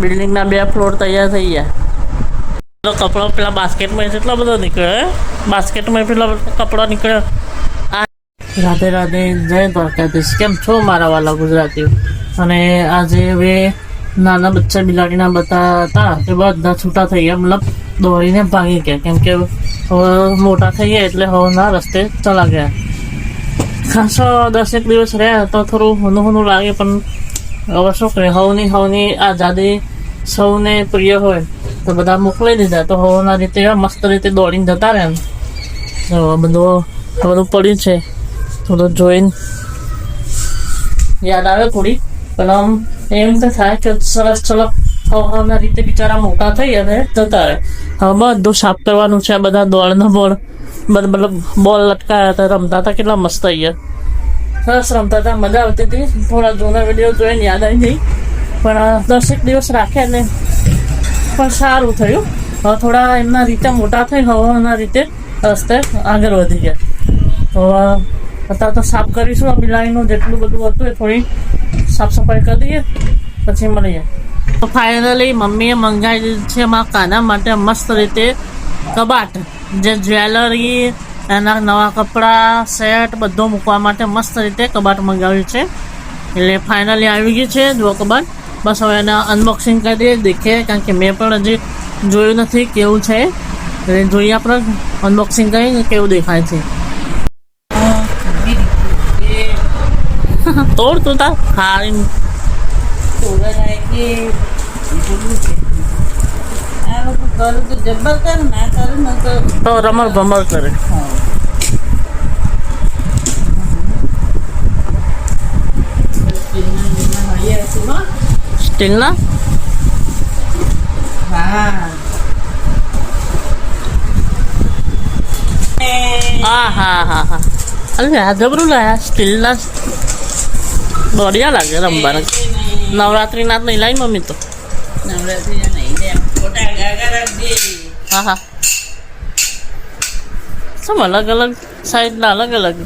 બિલ્ડિંગના બે ફ્લોર તૈયાર થઈ ગયા. તો કપડો પેલા બાસ્કેટમાં એટલો બધો નીકળ્યો બાસ્કેટમાં પેલા કપડો નીકળ્યો. આ રાધે રાધે જય દ્વારકાધીશ. કેમ છો મારા વાલા ગુજરાતીઓ? અને આજે હવે નાના બચ્ચા બિલાડીના બધા હતા એ બધા છૂટા થઈ ગયા, મતલબ દોડીને ભાગી ગયા. કેમ કે હવે મોટા થઈ ગયા એટલે હવના રસ્તે ચલા ગયા. ખાસો દસેક દિવસ રહ્યા તો થોડું હુનું હુનું લાગે, પણ હવે શું કરે હવની હવની આઝાદી સૌને પ્રિય હોય, તો બધા મોકલી દીધા. તો હવાના રીતે મસ્ત રીતે દોડીને જતા રહે તો બધું બધું પડ્યું છે. થોડું જોઈને યાદ આવે થોડી. પણ આમ એમ તો થાય કે સરસ ચલક હવાના રીતે બિચારા મોટા થઈ અને જતા રહે. હવે બધું સાફ કરવાનું છે. બધા દોડનો બોલ મતલબ બોલ લટકાયા હતા, રમતા હતા. કેટલા મસ્ત અહીંયા. સરસ રમતા હતા. મજા આવતી હતી. થોડા જૂના વીડિયો જોઈને યાદ આવી ગઈ. પણ દસેક દિવસ રાખ્યા ને પણ સારું થયું. હવે થોડા એમના રીતે મોટા થઈ, હવાના રીતે રસ્તે આગળ વધી ગયા. તો અત્યારે તો સાફ કરીશું. આ બિલાડીનું જેટલું બધું હતું એ થોડી સાફ સફાઈ કરી દઈએ, પછી મળીએ. તો ફાઇનલી મમ્મીએ મંગાવી છે મારા કાના માટે મસ્ત રીતે કબાટ, જે જ્વેલરી, એના નવા કપડાં, સેટ બધું મૂકવા માટે મસ્ત રીતે કબાટ મંગાવ્યું છે. એટલે ફાઇનલી આવી ગયું છે જો કબાટ. બસ હવે એને અનબોક્સિંગ કરી દઈએ. દેખીએ કારણ કે મેં પણ હજી જોયું નથી કેવું છે. એટલે જોઈએ આપણે અનબોક્સિંગ કરીને કેવું દેખાય છે. તોડ તું તા હારી. તો રમર ભમર કરે. સ્ટીલના હા હા હા હા અરે આ જબરું લાયા સ્ટીલના દોડિયા લાગે રમવાના નવરાત્રી જ નહીં લાવી મમ્મી તો નવરાત્રી નહીં ફોટા ગાગા દે હા હા શું અલગ અલગ સાઈડના અલગ અલગ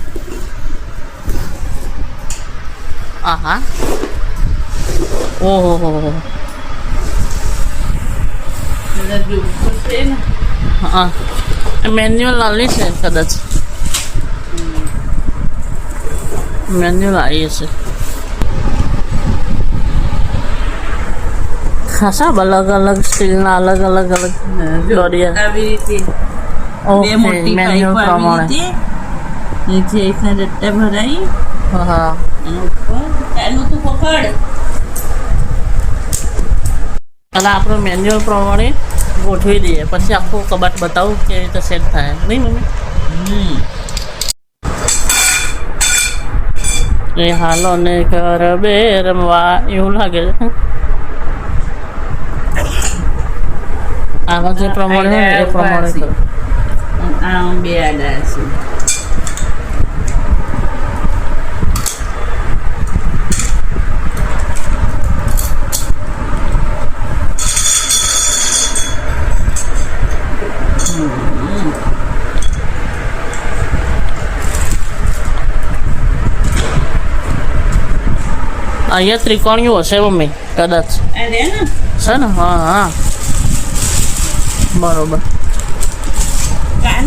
હા હા ઓહો હો. મેન્યુઅલ લાલી છે કદાચ. મેન્યુઅલ આવી છે ખાસા અલગ અલગ સ્ટીલના અલગ અલગ અલગ દોરિયા. ઓકે મેન્યુઅલ પ્રમાણે. નીચે એકના ડટ્ટા ભરાઈ. હા. ઉપર. ચાલુ તું પકડ. અને આપણે મેન્યુઅલ પ્રમાણે ગોઠવી દઈએ. પછી આખું કબાટ બતાવું કેવી રીતે સેટ થાય. નહીં મમ્મી? એ હાલો ને ઘર બે રમવા એવું લાગે છે. આવા જે પ્રમાણે હોય એ પ્રમાણે કરો. બે આડા છે અહીંયા ત્રિકોણિયું હશે મમ્મી કદાચ. છે ને? હા હા. બરોબર.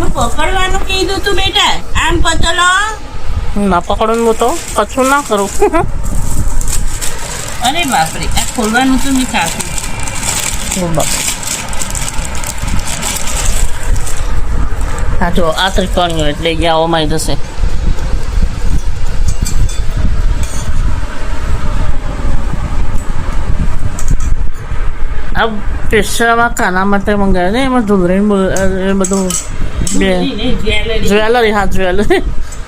પકડવાનું કીધું તું બેટા. આમ પતલો. ના પકડું તો કશું ના કરું. અરે બાપરે આ ખોલવાનું તો નહીં ખાતું હા જો આ ત્રિકોણિયું એટલે ગયા ઓમાં જશે. આ પેશામાં કાના માટે મંગાવ્યું ને એમાં ઝુલરી એ બધું બે જ્વેલરી હા જ્વેલરી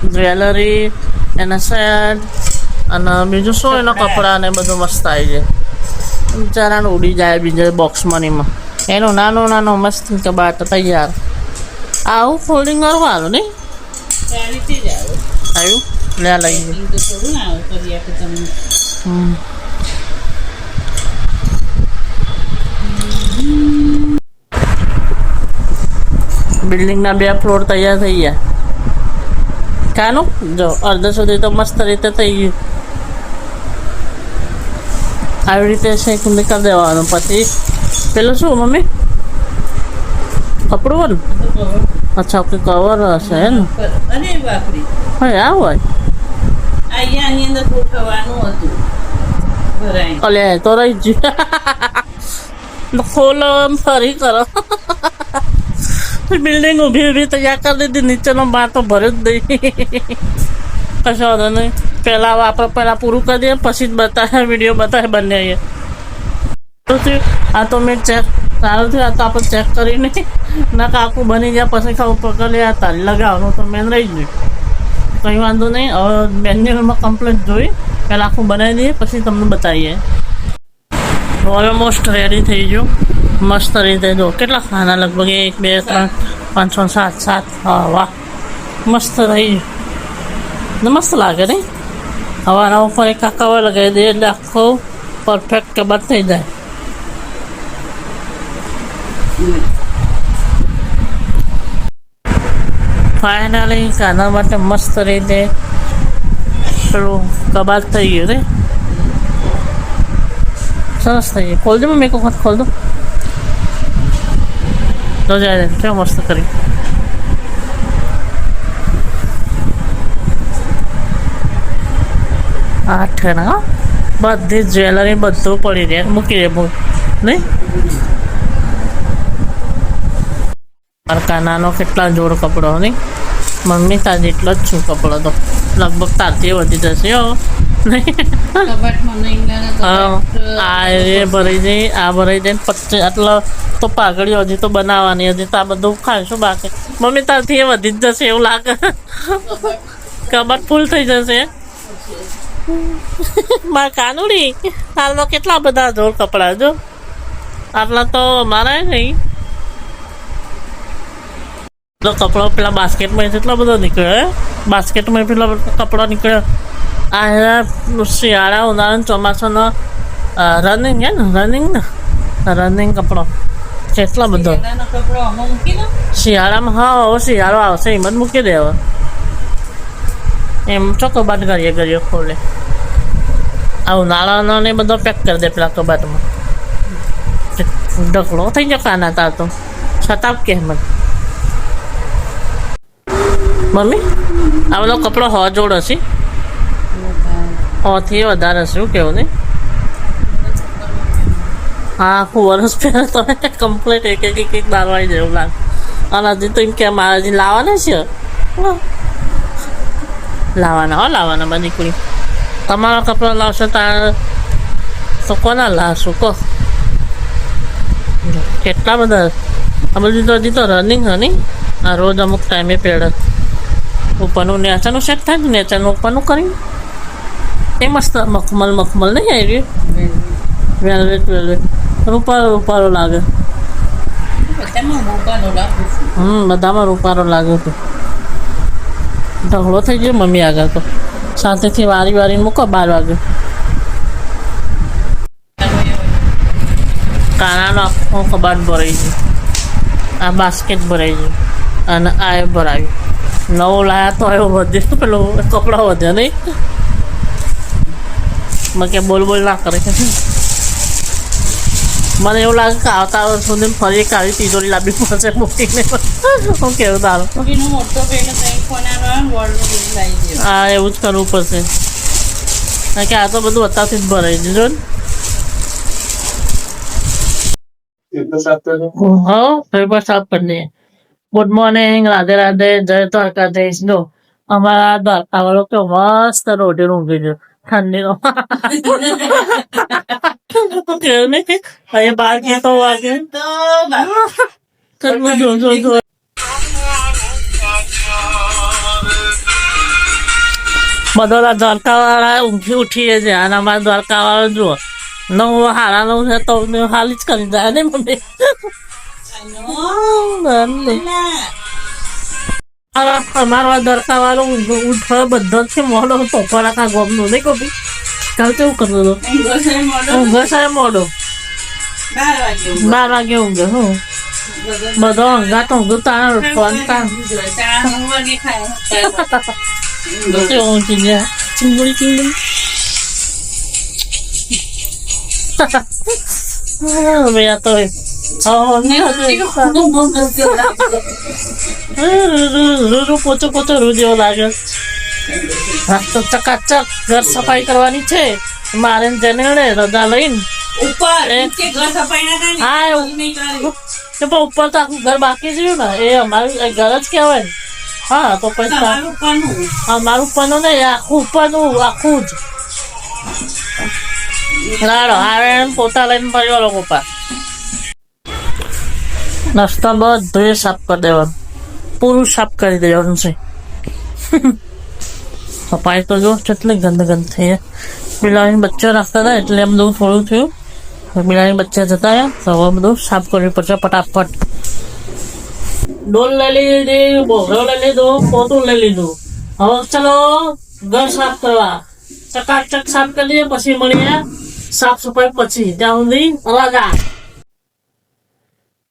જ્વેલરી એના સેટ અને બીજું શું એના કપડાં ને બધું મસ્ત આવી જાય. બિચારાને ઉડી જાય બીજા બોક્સમાં એમાં એનું નાનું નાનું મસ્ત કબાટ તૈયાર. આવું ફોલ્ડિંગ હારું નહીં? આવ્યું? લે લઈ ગયું તો થોડું ના આવે કરી આપે તમને હમ. બિલ્ડિંગના બે ફ્લોર તૈયાર થઈ ગયા. કાનું? જો અડધા સુધી તો મસ્ત રીતે થઈ ગયું. આવી રીતે શેક કરી દેવાનું. પછી પેલું શું મમ્મી? કપડું હોય ને અચ્છા ઓકે કવર હશે હે ને અરે બાપરી. હા આ હોય. અહીંયા આની અંદર ગોઠવવાનું હતું. ભરાય. અલે તો રહી જ. ખોલો ફરી કરો. બિલ્ડિંગ ઊભી ઊભી તૈયાર કરી દીધી. નીચેનો બાર તો ભર્યો જ દઈ. કશો વાંધો નહીં. પહેલાં આપણે પહેલાં પૂરું કરી દઈએ, પછી જ બતાવે વીડિયો બતાવે બંને આ તો મેં ચેક સારું થયું? આ તો આપણે ચેક કરીને ના, કાકું બની ગયા, પછી ખાવું પકડી આ તારી લગાવવાનું તો મેન રહી ગયું. કંઈ વાંધો નહીં. હવે મેન્યુઅલમાં કમ્પ્લીટ જોઈ. પહેલાં આખું બનાવી દઈએ, પછી તમને બતાવીએ. ઓલમોસ્ટ રેડી થઈ ગયું. મસ્ત રીતે જો, કેટલા ખાના? લગભગ એક, બે, ત્રણ, પાંચ, છ, સાત સાત. હા, વાહ. મસ્ત થઈ ગયું ને મસ્ત લાગે નહીં? હવે આના ઉપર એક કાકાવા લગાવી દઈએ એટલે આખો પરફેક્ટ કબાટ થઈ જાય. ફાઇનલી કાના માટે મસ્ત રીતે પેલું કબાટ થઈ ગયું રે. સરસ થઈ ગયું. ખોલ દો મેં એક વખત ખોલ દો તો જાય કેવું મસ્ત કરી આઠ ના બધી જ્વેલરી બધું પડી રહે. મૂકી દે મૂક. નહીં? કાનાનો કેટલા જોડ કપડો નહીં? મમ્મી તાર જેટલો જ છું કપડો તો. લગભગ તારથી વધી જશે હો. આ એ ભરાઈ જાય આ ભરાઈ જાય પચીસ આટલો તો પાઘડી હજી તો બનાવવાની, હજી તો આ બધું ખાઈશું બાકી. મમ્મી, તારથી એ વધી જ જશે એવું લાગે. કબાટ ફૂલ થઈ જશે. મારા કાનુડી, હાલમાં કેટલા બધા જોર કપડા જો. આટલા તો અમારા નહીં. કપડો પેલા બાસ્કેટમાં એટલો બધો નીકળ્યો બાસ્કેટમાં પેલા કપડા નીકળે આ શિયાળા ઉનાળા ચોમાસાનો રનિંગ હે ને રનિંગ ને? રનિંગ કપડો. કેટલો બધો? શિયાળામાં હા હવે શિયાળો આવશે એમ જ મૂકી દે હવે. એમ ચો કબાટ કરીએ કરીએ ખોલે. આ ઉનાળાનો ને બધો પેક કરી દે પેલા કબાટમાં. ઢગલો થઈ ગયો કાના તાર તો. છતાં કે મને મમ્મી આ બધો કપડો હો જોડો હશે હોથી વધારે શું કેવું નહીં? હા, આખું વરસ પહેલાં તમે કમ્પ્લીટ એક એક એક એક દારવાઈ જેવું લાગે. અને હજી તો એમ કે મારે હજી લાવવાના છે? લાવવાના, હો, લાવવાના બધી કુડી તમારા કપડાં લાવશો તાર તો કોના લાવશું, કહો. કેટલા બધા? આ બધું તો હજી તો રનિંગ હની આ રોજ અમુક ટાઈમે પહેરે ઉપરનું નેચાનું સેટ થાય નેચરનું ઉપરનું કરી એ મસ્ત મખમલ મખમલ નહીં આવી વેલ્વેટ વેલ્વેટ રૂપારો રૂપાળો લાગે હમ બધામાં રૂપારો લાગે હતો ઢગલો થઈ ગયો મમ્મી આગળ તો શાંતિથી વારી વારી મૂકો બાર વાગે કાનાનો આખો કબાટ ભરાઈ ગયો આ બાસ્કેટ ભરાઈ ગયું અને આ ભરાયું નવો લાયા તો આવ્યો વધ્યો પેલો કપડા વધ્યા નહીં મેં કે બોલ બોલ ના કરે. મને એવું લાગે કે આવતા વર્ષ સુધી ફરી એક આવી તિજોરી લાવવી પડશે મૂકીને. હું કેવું તારું? હા એવું જ કરવું પડશે. કારણ કે આ તો બધું અત્યારથી જ ભરાઈ દીધો ને. હા પેપર સાફ કરી દઈએ ગુડ મોર્નિંગ રાધે રાધે જય દ્વારકાધીશ. જો અમારા દ્વારકા વાળો કે મસ્ત રોટી ઊંઘી ગયો. ઠંડીનો કેવું નહીં અહીંયા બાર ગીતો વાગે તો જો જો જો બધા દ્વારકા વાળા ઊંઘી ઉઠીએ છે અને અમારા દ્વારકા વાળા જુઓ નવ હારા નવ છે તો હાલી જ કરી જાય ને મમ્મી ના. અમારા અમારા દ્વારકા વાળો ઉઠો બધો છે મોડો પોપડા કા ગમનો નહીં કોપી કાલ કેવું કરતો હતો? ઊંઘો સાહેબ મોડો. બાર વાગે ઊંઘો. ઊંઘે હું. બધો ઊંઘા તો ઊંઘું તારા ફોન તા નવ વાગે ખાય. નહીં હતું. રૂ પોચો પોચો રૂ જેવો લાગે તો ચકાચક ઘર સફાઈ કરવાની છે મારે ને જેને રજા લઈને ઉપર એ- ઘર સફાઈ ના થાય હા, નહીં તો પણ ઉપર તો આખું ઘર બાકી રહ્યું ને એ અમારું ઘર જ કહેવાય ને. હા તો પછી. અમારું ઉપરનું નહીં આખું ઉપરનું આખું જ લાડો હારે પોતા લઈને પડ્યો લોકો પા નાસ્તા બધું સાફ કરી દેવાનું. પૂરું સાફ કરી દેવાનું છે. સફાઈ તો જો કેટલી ગંદ ગંદ થઈ છે. બિલાડી બચ્ચા રાખતા હતા એટલે એમ બધું થોડું થયું. બિલાડી બચ્ચા જતા રહ્યા, તો હવે બધું સાફ કરવું પડશે ફટાફટ. ડોલ લઈ લીધી બોઘરો લઈ લીધો પોતું લઈ લીધું. હવે ચલો ઘર સાફ કરવા. ચકાચક સાફ કરી દઈએ, પછી મળીએ. સાફ સફાઈ પછી. ત્યાં સુધી રજા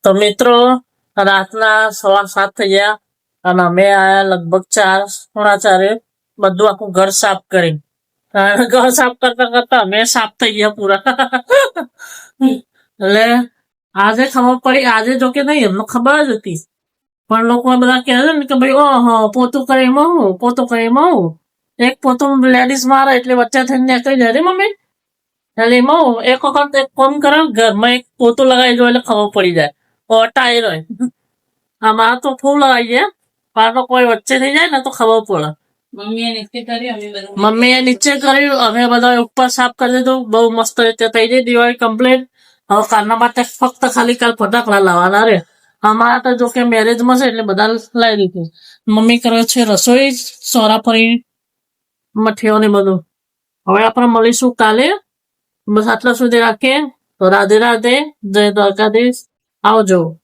તો મિત્રો, રાતના સવાર સાત થઈ ગયા અને અમે આયા લગભગ ચાર પોણા ચારે બધું આખું ઘર સાફ કરી. ઘર સાફ કરતા કરતા અમે સાફ થઈ ગયા પૂરા. એટલે આજે ખબર પડી, આજે જો કે નહીં, એમને ખબર જ હતી. પણ લોકો બધા કહે છે ને કે ભાઈ, ઓહો, પોતું કરે એમાં પોતું કરે એમાં એક પોતું લેડીઝ મારે એટલે વચ્ચે થઈને નીકળી જાય રે મમ્મી એટલે એમાં એક વખત એક કોમ કરે ઘરમાં એક પોતું લગાવી દો એટલે ખબર પડી જાય. રહ્યો આમાં તો ફૂલ લગાવી જાય પણ તો કોઈ વચ્ચે થઈ જાય ને તો ખબર પડે. મમ્મીએ નીચે કર્યું અમે બધા ઉપર સાફ કરી દીધું. બહુ મસ્ત રીતે થઈ ગઈ દિવાળી કમ્પ્લીટ. હવે કાલના માટે ફક્ત ખાલી કાલ ફટાકડા લાવવાના રે. અમારા તો જો કે મેરેજમાં છે એટલે બધા લાવી દીધું. મમ્મી કરે છે રસોઈ સોરા ફરી મઠીઓ ને બધું. હવે આપણે મળીશું કાલે. બસ આટલા સુધી રાખીએ. તો રાધે રાધે. જય દ્વારકાધીશ. આવજો.